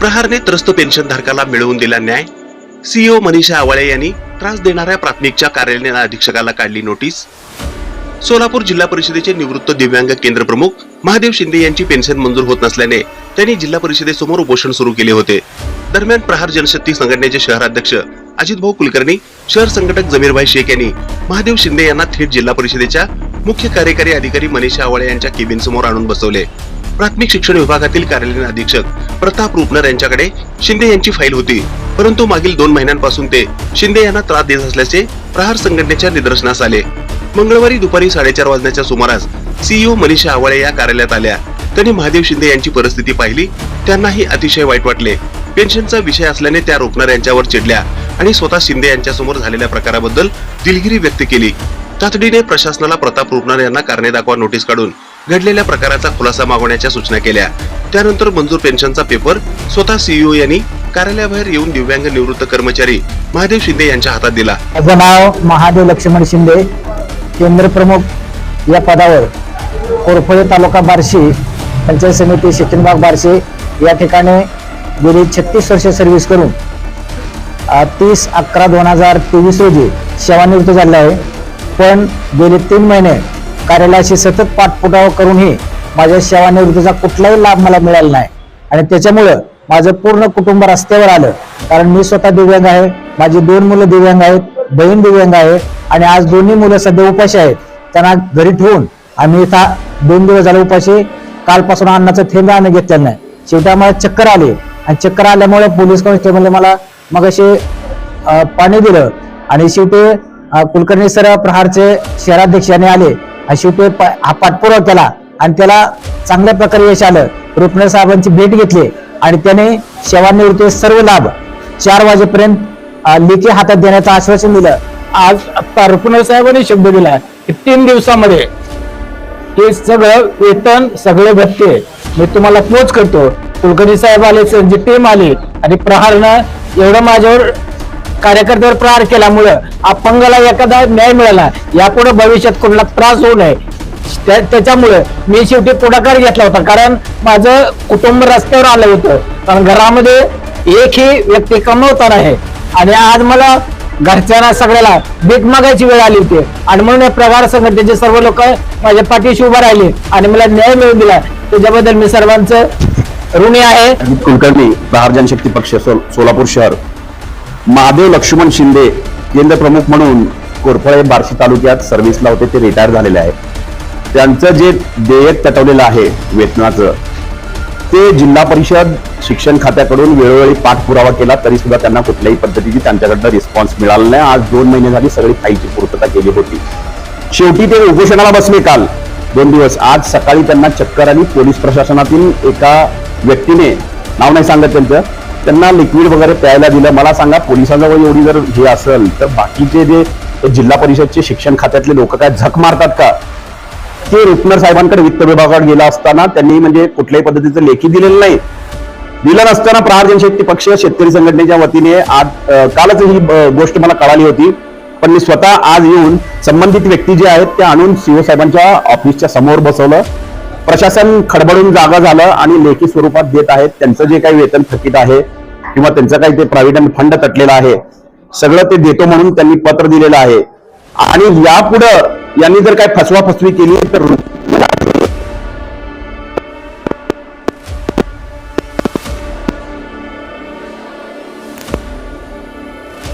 प्रहारने त्रस्त पेन्शनधारकाला मिळवून दिला न्याय. सीईओ मनीषा आवाळे यांनी त्रास देणाऱ्या प्राथमिकच्या कार्यालयीन अधीक्षकाला काढली नोटीस. सोलापूर जिल्हा परिषदेचे निवृत्त दिव्यांग केंद्र प्रमुख महादेव शिंदे यांची पेन्शन मंजूर होत नसल्याने त्यांनी जिल्हा परिषदेसमोर उपोषण सुरू केले होते. दरम्यान प्रहार जनशक्ती संघटनेचे शहराध्यक्ष अजित भाऊ कुलकर्णी शहर संघटक जमीरभाई शेख यांनी महादेव शिंदे यांना थेट जिल्हा परिषदेच्या मुख्य कार्यकारी अधिकारी मनीषा आवाळे यांच्या केबिन समोर आणून बसवले. प्राथमिक शिक्षण विभागातील कार्यालयीन अधीक्षक प्रताप रुपनर यांच्याकडे शिंदे यांची फाईल होती. परंतु मागील दोन महिन्यांपासून ते शिंदे यांना त्रास देत असल्याचे प्रहार संघटनेच्या निदर्शनास आले. मंगळवारी दुपारी साडेचार वाजण्याच्या सुमारास सीईओ मनीषा आवाळे या कार्यालयात आल्या. त्यांनी महादेव शिंदे यांची परिस्थिती पाहिली. त्यांनाही अतिशय वाईट वाटले. पेन्शनचा विषय असल्याने त्या रोपणार यांच्यावर चिडल्या आणि स्वतः शिंदे यांच्या समोर झालेल्या प्रकाराबद्दल दिलगिरी व्यक्त केली. तातडीने प्रशासनाला प्रताप रुपणार यांना कारणे दाखवा नोटीस काढून घडलेल्या प्रकाराचा खुलासा मागवण्याच्या सूचना केल्या. त्यानंतर मंजूर पेन्शनचा पेपर स्वतः सीईओ यांनी कार्यालयाबाहेर येऊन दिव्यांग निवृत्त कर्मचारी महादेव शिंदे यांच्या हातात दिला. माझं नाव महादेव लक्ष्मण शिंदे. केंद्र प्रमुख या पदावर कोरफळे तालुका बार्शी पंचायत समिती शिक्षणबाग बार्शी या ठिकाणी गेली छत्तीस वर्ष सर्व्हिस करून तीस अकरा दोन हजार तेवीस रोजी सेवानिवृत्त झाले आहे. पण गेले तीन महिने कार्यालयाशी सतत पाठपुरावा करूनही माझ्या सेवानिवृत्तीचा कुठलाही लाभ मला मिळाला नाही. आणि त्याच्यामुळं माझं पूर्ण कुटुंब रस्त्यावर आलं. कारण मी स्वतः दिव्यांग आहे माझी दोन मुलं दिव्यांग आहेत बहीण दिव्यांग आहे आणि आज दोन्ही मुलं सध्या उपाशी आहेत. त्यांना घरी ठेवून आम्ही इथं दोन दिवस झाले उपाशी. कालपासून अन्नाचं थेंब आम्ही घेतलेलं नाही. शेवटी आम्हाला चक्कर आले. आणि चक्कर आल्यामुळे पोलीस कॉन्स्टेबलने मला मग असे पाणी दिलं. आणि शेवटी कुलकर्णी सर प्रहारचे शहराध्यक्षाने आले. आणि शेवटी प- हा पाठपुरावा केला आणि त्याला चांगल्या प्रकारे यश आलं. रुपनर साहेबांची भेट घेतली आणि त्याने सेवानिवृत्ती सर्व लाभ चार वाजेपर्यंत लेखी हातात देण्याचं आश्वासन दिलं. आज आता रुपनर साहेबांनी शब्द दिला की तीन दिवसामध्ये हे सगळं वेतन सगळे भत्ते मी तुम्हाला पोच करतो. कुलकर्णी साहेब आले त्यांची टीम आली आणि प्रहारनं एवढं माझ्यावर कार्यकर्त्यावर प्रहार केल्यामुळं अपंगाला एखादा न्याय मिळाला यापुढे भविष्यात कोणाला त्रास होऊ नये. त्या- त्याच्यामुळे मी शेवटी पुढाकार घेतला होता कारण माझं कुटुंब रस्त्यावर आलं होतं. कारण घरामध्ये एक ही व्यक्ती कमवता आहे आणि आज मला घरच्यांना सगळ्याला भीक मागायची वेळ आली होती. आणि म्हणून या प्रगार संघटनेचे सर्व लोक माझ्या पाठीशी उभं राहिले आणि मला न्याय मिळवून दिला. त्याच्याबद्दल मी सर्वांचं ऋणी आहे. कुलकर्णी बहार जनशक्ती पक्ष सोलापूर शहर. महादेव लक्ष्मण शिंदे केंद्र प्रमुख म्हणून कोरफळे बार्शी तालुक्यात सर्व्हिसला होते ते रिटायर झालेले आहेत त्यांचं जे देयक तटवलेलं आहे वेतनाचं ते जिल्हा परिषद शिक्षण खात्याकडून वेळोवेळी पाठपुरावा केला तरी सुद्धा त्यांना कुठल्याही पद्धतीची त्यांच्याकडनं रिस्पॉन्स मिळाला नाही. आज दोन महिने झाली सगळी फाईलची पूर्तता केली होती. शेवटी ते उपोषणाला बसले काल. दोन दिवस. आज सकाळी त्यांना चक्कर आणि पोलीस प्रशासनातील एका व्यक्तीने नाव नाही सांगत त्यांचं त्यांना लिक्विड वगैरे प्यायला दिलं. मला सांगा पोलिसांजवळ एवढी जर हे असेल तर बाकीचे जे जिल्हा परिषदचे शिक्षण खात्यातले लोक काय झक मारतात का? ते रुपनर साहेबांकडे वित्त विभागाकडे गेला असताना त्यांनी म्हणजे कुठल्याही पद्धतीचं लेखी दिलेलं नाही. दिलं नसताना प्रहार जनशक्ती पक्ष शेतकरी संघटनेच्या वतीने आज कालच ही गोष्ट मला कळाली होती. पण मी स्वतः आज येऊन संबंधित व्यक्ती जे आहेत ते आणून सीओ साहेबांच्या ऑफिसच्या समोर बसवलं. प्रशासन खडबडून जागा झालं आणि लेखी स्वरूपात देत आहेत. त्यांचं जे काही वेतन थकीत आहे किंवा त्यांचं काही ते प्रॉव्हिडंट फंड तटलेला आहे सगळं ते देतो म्हणून त्यांनी पत्र दिलेलं आहे. आणि यापुढं यांनी जर काय फसवा फसवी केली तर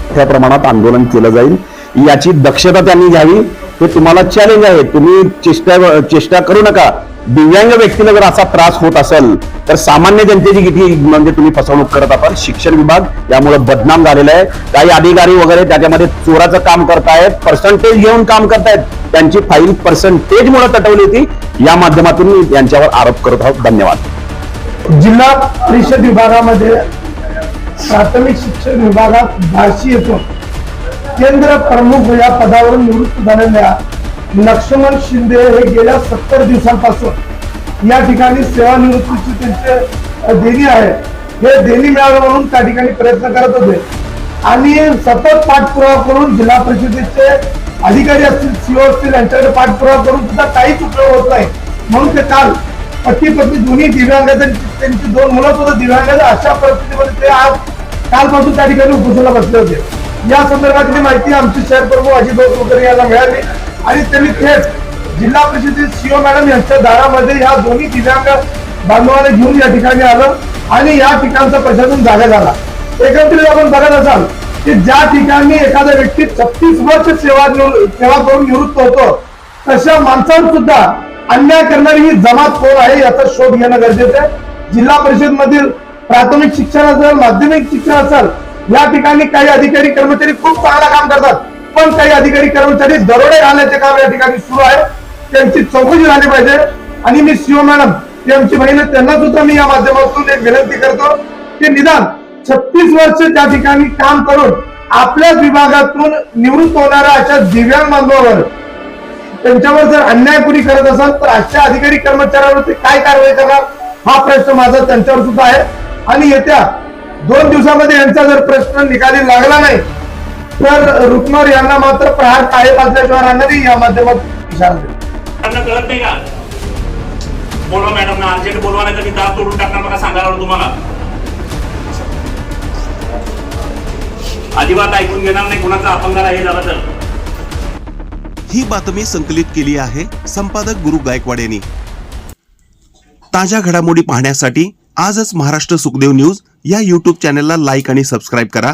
मोठ्या प्रमाणात आंदोलन केलं जाईल. याची दक्षता त्यांनी घ्यावी. हे तुम्हाला चॅलेंज आहे. तुम्ही चेष्टा चेष्टा करू नका. दिव्यांग व्यक्तीला जर असा त्रास होत असेल तर सामान्य जनतेची किती म्हणजे तुम्ही फसवणूक करत आपण शिक्षण विभाग यामुळे बदनाम झालेला आहे. काही अधिकारी वगैरे त्याच्यामध्ये चोराचं काम करतायत पर्सेंटेज घेऊन काम करतायत. त्यांची फाईल पर्सेंटेज मुळे तटवली होती. या माध्यमातून मी यांच्यावर आरोप करत आहोत. धन्यवाद. जिल्हा परिषद विभागामध्ये प्राथमिक शिक्षण विभागात बार्शी येतो. केंद्र प्रमुख या पदावरून निवृत्त झालेल्या लक्ष्मण शिंदे हे गेल्या सत्तर दिवसांपासून या ठिकाणी सेवानिवृत्तीची त्यांचे देणी आहे हे देणी मिळावं म्हणून त्या ठिकाणी प्रयत्न करत होते. आणि सतत पाठपुरावा करून जिल्हा परिषदेचे अधिकारी असतील सीओ असतील यांच्याकडे पाठपुरावा करून सुद्धा काहीच उपयोग होत नाही. म्हणून ते काल पती पत्नी दोन्ही दिव्यांग त्यांची दोन मुलं सुद्धा दिव्यांग अशा परिस्थितीमध्ये ते आज कालपासून त्या ठिकाणी उपोषणाला बसले होते. या संदर्भातली माहिती आमचे शहर प्रमुख अजित कुलकर्णी यांना मिळाली. आणि त्यांनी थेट जिल्हा परिषदेत सीओ मॅडम यांच्या दारामध्ये या दोन्ही दिव्यांग बांधवांना घेऊन या ठिकाणी आलं आणि या ठिकाणचा प्रशासन जागा झाला. एकत्रित आपण बघत असाल की ज्या ठिकाणी एखादा व्यक्ती छत्तीस वर्ष सेवा सेवा करून निवृत्त होतो तशा माणसांवर सुद्धा अन्याय करणारी ही जमात कोण आहे याचा शोध घेणं गरजेचं आहे. जिल्हा परिषद मधील प्राथमिक शिक्षण असेल माध्यमिक शिक्षण असेल या ठिकाणी काही अधिकारी कर्मचारी खूप चांगलं काम करतात. पण काही अधिकारी कर्मचारी दरोडे घालण्याचे काम या ठिकाणी सुरू आहे. त्यांची चौकशी झाली पाहिजे. आणि मी सीओ मॅडम ती आमची बहीण त्यांना सुद्धा मी या माध्यमातून एक विनंती करतो की निदान छत्तीस वर्ष त्या ठिकाणी काम करून आपल्याच विभागातून निवृत्त होणाऱ्या अशा दिव्यांग बांधवावर त्यांच्यावर जर अन्याय कुणी करत असाल तर अशा अधिकारी कर्मचाऱ्यांवरती काय कारवाई करणार? हा प्रश्न माझा त्यांच्यावर सुद्धा आहे. आणि येत्या दोन दिवसामध्ये यांचा जर प्रश्न निकाली लागला नाही तर रुक्मर यांना मात्र प्रहार कायम असल्याशिवाय राहणारी या माध्यमातून इशारा देतो त्यांना कळत नाही का? बोलवा मॅडम ना. अर्जंट बोलवा नाही तर मी दाब तोडून टाकणार बघा सांगायला तुम्हाला. अजिबात ऐकून घेणार नाही कुणाचा अपंगाला हे झालं तर ही बातमी संकलित केली आहे संपादक गुरु गायकवाड यांनी. ताज्या घडामोडी पाहण्यासाठी आजच महाराष्ट्र सुखदेव न्यूज या युट्यूब चॅनलला लाईक आणि सबस्क्राईब करा.